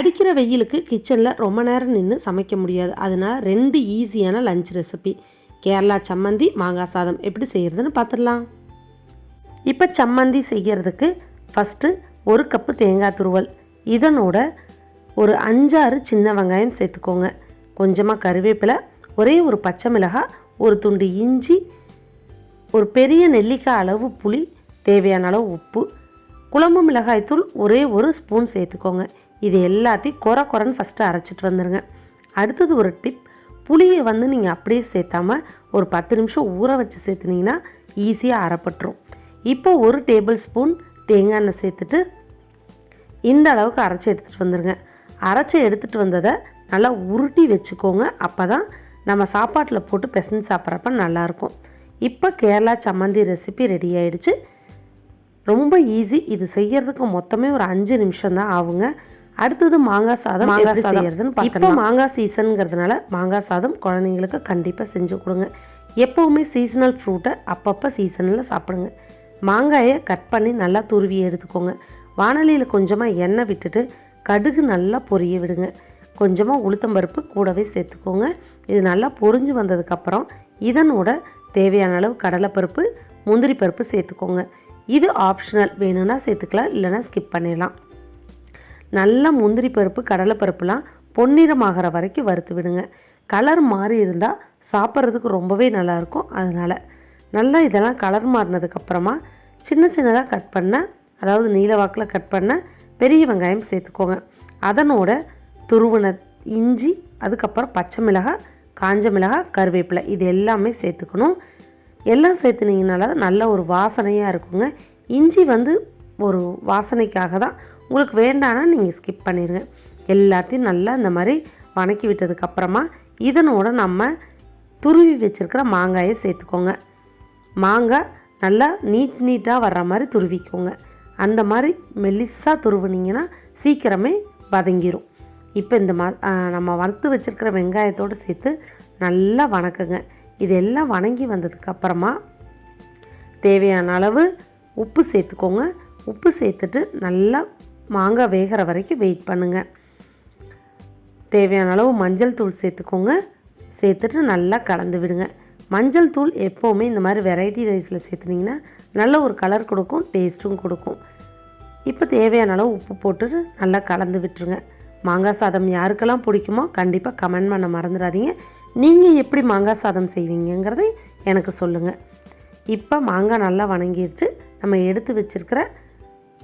அடிக்கிற வெயிலுக்கு கிச்சனில் ரொம்ப நேரம் நின்று சமைக்க முடியாது. அதனால் ரெண்டு ஈஸியான லஞ்ச் ரெசிபி கேரளா சம்மந்தி மாங்காய் சாதம். எப்படி செய்கிறதுன்னு பார்த்துடலாம் இப்போ சம்மந்தி செய்கிறதுக்கு ஃபஸ்ட்டு ஒரு கப்பு தேங்காய் துருவல். இதனோட ஒரு அஞ்சாறு சின்ன வெங்காயம் சேர்த்துக்கோங்க. கொஞ்சமாக கருவேப்பிலை ஒரே ஒரு பச்சை மிளகாய் ஒரு துண்டு இஞ்சி ஒரு பெரிய நெல்லிக்காய் அளவு புளி தேவையான அளவு உப்பு குழம்பு மிளகாய்த்தூள் ஒரே ஒரு ஸ்பூன் சேர்த்துக்கோங்க. இது எல்லாத்தையும் குறை குறைன்னு ஃபஸ்ட்டு அரைச்சிட்டு வந்துடுங்க அடுத்தது ஒரு டிப் புளியை வந்து நீங்கள் அப்படியே சேர்த்தாம ஒரு பத்து நிமிஷம் ஊற வச்சு சேர்த்துனீங்கன்னா ஈஸியாக அரைப்பட்டுரும். இப்போ ஒரு டேபிள் ஸ்பூன் தேங்காய் எண்ணெய் சேர்த்துட்டு இந்த அளவுக்கு அரைச்சி எடுத்துகிட்டு வந்துடுங்க அரைச்சி எடுத்துகிட்டு வந்ததை நல்லா உருட்டி வச்சுக்கோங்க. அப்போ தான் நம்ம சாப்பாட்டில் போட்டு பிசைஞ்சு சாப்பிட்றப்ப நல்லாயிருக்கும். இப்போ கேரளா சம்மந்தி ரெசிபி ரெடி ஆயிடுச்சு. ரொம்ப ஈஸி இது செய்கிறதுக்கு மொத்தமே ஒரு அஞ்சு நிமிஷம் தான் ஆகுங்க. அடுத்தது மாங்காய் சாதம் மாங்காய் செய்யறதுன்னு இப்போ மாங்காய் சீசனுங்கிறதுனால மாங்காய் சாதம் குழந்தைங்களுக்கு கண்டிப்பாக செஞ்சு கொடுங்க. எப்போவுமே சீசனல் ஃப்ரூட்டை அப்பப்போ சீசனில் சாப்பிடுங்க. மாங்காயை கட் பண்ணி நல்லா துருவி எடுத்துக்கோங்க. வானலியில் கொஞ்சமாக எண்ணெய் விட்டுட்டு கடுகு நல்லா பொரிய விடுங்க. கொஞ்சமாக உளுத்தம்பருப்பு கூடவே சேர்த்துக்கோங்க. இது நல்லா பொரிஞ்சு வந்ததுக்கப்புறம் இதனோட தேவையான அளவு கடலைப்பருப்பு முந்திரி பருப்பு சேர்த்துக்கோங்க. இது ஆப்ஷனல் வேணும்னா சேர்த்துக்கலாம் இல்லைனா ஸ்கிப் பண்ணிடலாம். நல்லா முந்திரி பருப்பு கடலைப்பருப்புலாம் பொன்னிறமாகிற வரைக்கும் வறுத்து விடுங்க. கலர் மாறி இருந்தால் சாப்பிட்றதுக்கு ரொம்பவே நல்லாயிருக்கும். அதனால் நல்லா இதெல்லாம் கலர் மாறினதுக்கப்புறமா சின்ன சின்னதாக கட் பண்ண அதாவது நீல வாக்கில் கட் பண்ண பெரிய வெங்காயம் சேர்த்துக்கோங்க. அதனோட துருவன இஞ்சி அதுக்கப்புறம் பச்சை மிளகாய் காஞ்ச மிளகாய் கருவேப்பிலை இது எல்லாமே சேர்த்துக்கணும். எல்லாம் சேர்த்துனீங்கனால நல்ல ஒரு வாசனையாக இருக்குங்க. இஞ்சி வந்து ஒரு வாசனைக்காக தான் உங்களுக்கு வேண்டானா நீங்கள் ஸ்கிப் பண்ணிடுங்க எல்லாத்தையும் நல்லா இந்த மாதிரி வணக்கி விட்டதுக்கப்புறமா இதனோட நம்ம துருவி வச்சுருக்கிற மாங்காயை சேர்த்துக்கோங்க. மாங்காய் நல்லா நீட் நீட்டாக வர்ற மாதிரி துருவிக்கோங்க. அந்த மாதிரி மெல்லிஸாக துருவுனீங்கன்னா சீக்கிரமே வதங்கிரும். இப்போ இந்த மா நம்ம வறுத்து வச்சுருக்கிற வெங்காயத்தோடு சேர்த்து நல்லா வணக்குங்க. இதெல்லாம் வணங்கி வந்ததுக்கப்புறமா தேவையான அளவு உப்பு சேர்த்துக்கோங்க. உப்பு சேர்த்துட்டு நல்லா மாங்காய் வேகிற வரைக்கும் வெயிட் பண்ணுங்கள் தேவையான அளவு மஞ்சள் தூள் சேர்த்துக்கோங்க. சேர்த்துட்டு நல்லா கலந்து விடுங்க. மஞ்சள் தூள் எப்போவுமே இந்த மாதிரி வெரைட்டி ரைஸில் சேர்த்துனிங்கன்னா நல்ல ஒரு கலர் கொடுக்கும் டேஸ்ட்டும் கொடுக்கும். இப்போ தேவையான அளவு உப்பு போட்டுட்டு நல்லா கலந்து விட்டுருங்க. மாங்காய் சாதம் யாருக்கெல்லாம் பிடிக்குமோ கண்டிப்பாக கமெண்ட் பண்ண மறந்துடாதீங்க. நீங்கள் எப்படி மாங்காய் சாதம் செய்வீங்கங்கிறதை எனக்கு சொல்லுங்கள் இப்போ மாங்காய் நல்லா வணங்கிருச்சு. நம்ம எடுத்து வச்சுருக்கிற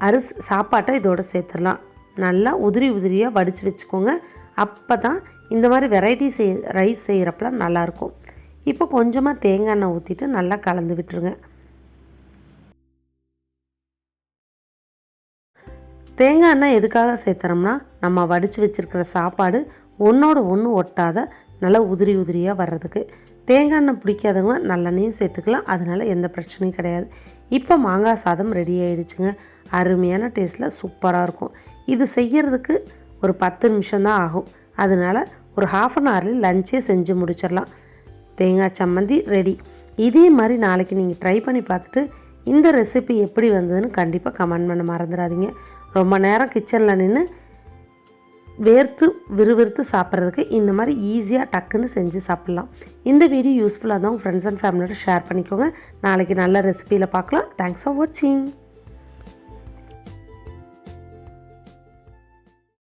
அரிசி சாப்பாட்டை இதோட சேர்த்துடலாம். நல்லா உதிரி உதிரியாக வடித்து வச்சுக்கோங்க. அப்போ தான் இந்த மாதிரி வெரைட்டி செய் ரைஸ் செய்கிறப்பலாம் நல்லாயிருக்கும். இப்போ கொஞ்சமாக தேங்காய் எண்ணெய் ஊற்றிட்டு நல்லா கலந்து விட்டுருங்க. தேங்காய் எண்ணெய் எதுக்காக சேர்த்துறோம்னா நம்ம வடித்து வச்சுருக்கிற சாப்பாடு ஒன்றோட ஒன்று ஒட்டாத நல்லா உதிரி உதிரியாக வர்றதுக்கு. தேங்காய் எண்ணெய் பிடிக்காதவங்க நல்லெண்ணையும் சேர்த்துக்கலாம். அதனால் எந்த பிரச்சனையும் கிடையாது. இப்போ மாங்காய் சாதம் ரெடி ஆகிடுச்சுங்க அருமையான டேஸ்ட்டில் சூப்பராக இருக்கும். இது செய்கிறதுக்கு ஒரு பத்து நிமிஷம்தான் ஆகும். அதனால் ஒரு ஹாஃப் அன் ஹவர்லேயும் லஞ்சே செஞ்சு முடிச்சிடலாம். தேங்காய் சம்மந்தி ரெடி இதே மாதிரி நாளைக்கு நீங்கள் ட்ரை பண்ணி பார்த்துட்டு இந்த ரெசிபி எப்படி வந்ததுன்னு கண்டிப்பாக கமெண்ட் பண்ண மறந்துடாதீங்க. ரொம்ப நேரம் கிச்சனில் நின்று வேர்த்து விறுவிறுத்து சாப்பிட்றதுக்கு இந்த மாதிரி ஈஸியாக டக்குன்னு செஞ்சு சாப்பிட்லாம். இந்த வீடியோ யூஸ்ஃபுல்லாக தான் உங்கள் ஃப்ரெண்ட்ஸ் அண்ட் ஃபேமிலியோட ஷேர் பண்ணிக்கோங்க. நாளைக்கு நல்ல ரெசிபியில் பார்க்கலாம். தேங்க்ஸ் ஃபார் வாட்சிங்